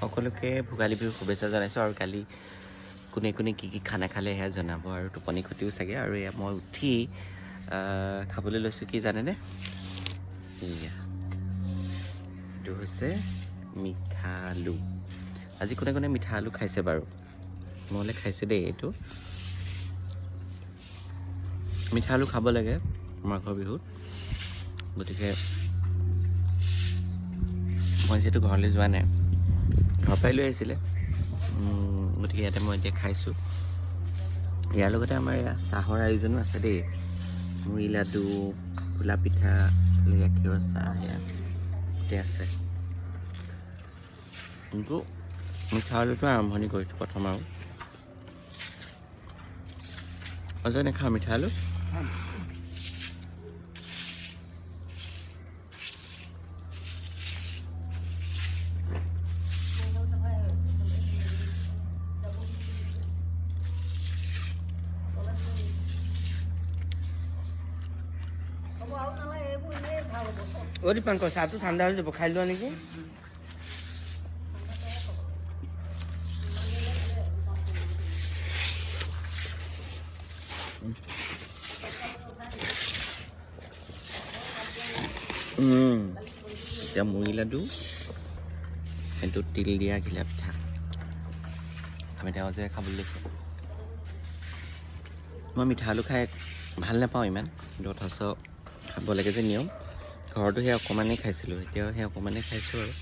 সকলোকে ভোগালী বিহুৰ শুভেচ্ছা জনাইছোঁ আৰু কালি কোনে কোনে কি কি খানা খালে সেয়া জনাব আৰু টোপনি ক্ষতিও চাগে আৰু এয়া মই উঠি খাবলৈ লৈছোঁ কি জানেনে? এইটো হৈছে মিঠা আলু। আজি কোনে কোনে মিঠা আলু খাইছে বাৰু? নহ'লে খাইছোঁ দেই এইটো। মিঠা আলু খাব লাগে মাঘৰ বিহুত। গতিকে মই যিহেতু ঘৰলৈ যোৱা নাই পৰাই লৈ আহিছিলে। গতিকে ইয়াতে মই এতিয়া খাইছোঁ। ইয়াৰ লগতে আমাৰ এয়া চাহৰ আয়োজনো আছে দেই। মুড়ি লাডু খোলা পিঠা গাখীৰৰ চাহ এয়া আছে। কিন্তু মিঠা আলুটো আৰম্ভণি কৰিছোঁ প্ৰথম আৰু। অজয় নাখাওঁ মিঠা আলু অ দীপাংকৰ চাহটো ঠাণ্ডা হৈ যাব খাই লোৱা নেকি এতিয়া মুড়ি লাডু, সেইটো তিল দিয়া ঘিলা পিঠা আমি এতিয়া অজয়ে খাবলৈ লৈছোঁ। মই মিঠা আলু খাই ভালো নাপাওঁ ইমান কিন্তু অথচ খাব লাগে যে নিয়ম। ঘৰতো সেই অকণমানেই খাইছিলোঁ, এতিয়াও সেই অকণমানেই খাইছোঁ আৰু।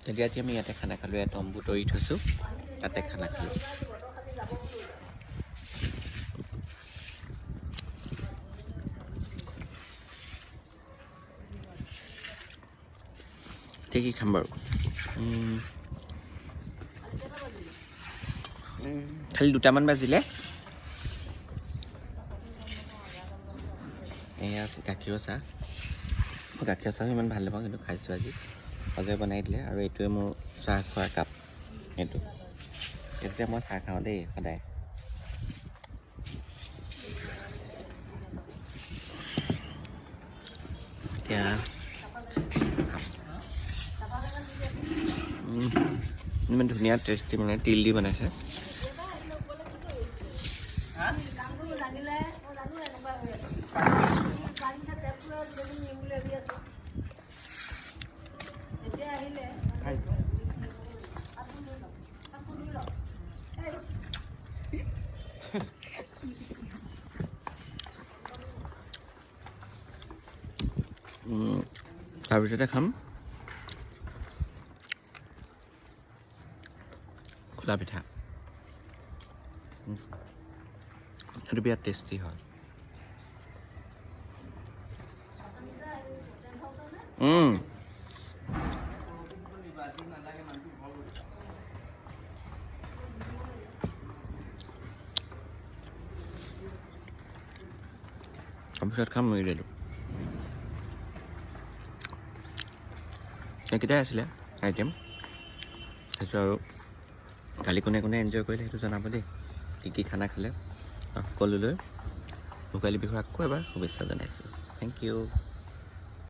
এতিয়া আমি ইয়াতে খানা খালোঁ, ইয়াত তম্বু তৰি থৈছোঁ, তাতে খানা খালোঁ। এতিয়া কি খাম বাৰু খালি দুটামান বাজিলে। এয়া গাখীৰৰ চাহ। মই গাখীৰৰ চাহ ইমান ভাল নাপাওঁ কিন্তু খাইছোঁ আজি। অজয় বনাই দিলে আৰু এইটোৱে মোৰ চাহ খোৱাৰ কাপ। এইটো। এইটোতে মই চাহ খাওঁ দেই সদায়। এতিয়া ইমান ধুনীয়া টেষ্টি মানে তিল দি বনাইছে। তাৰপিছতে খাম। খোলা পিঠা এইটো বিৰাট টেষ্টি হয় তাৰপিছত খাম মুড়ি লাডু এইকেইটাই আছিলে আইটেম সেইটো আৰু কালি কোনে কোনে এনজয় কৰিলে সেইটো জনাব দেই। কি কি খানা খালে? সকলোলৈ ভোগালী বিহুৰ আকৌ এবাৰ শুভেচ্ছা জনাইছোঁ। Thank you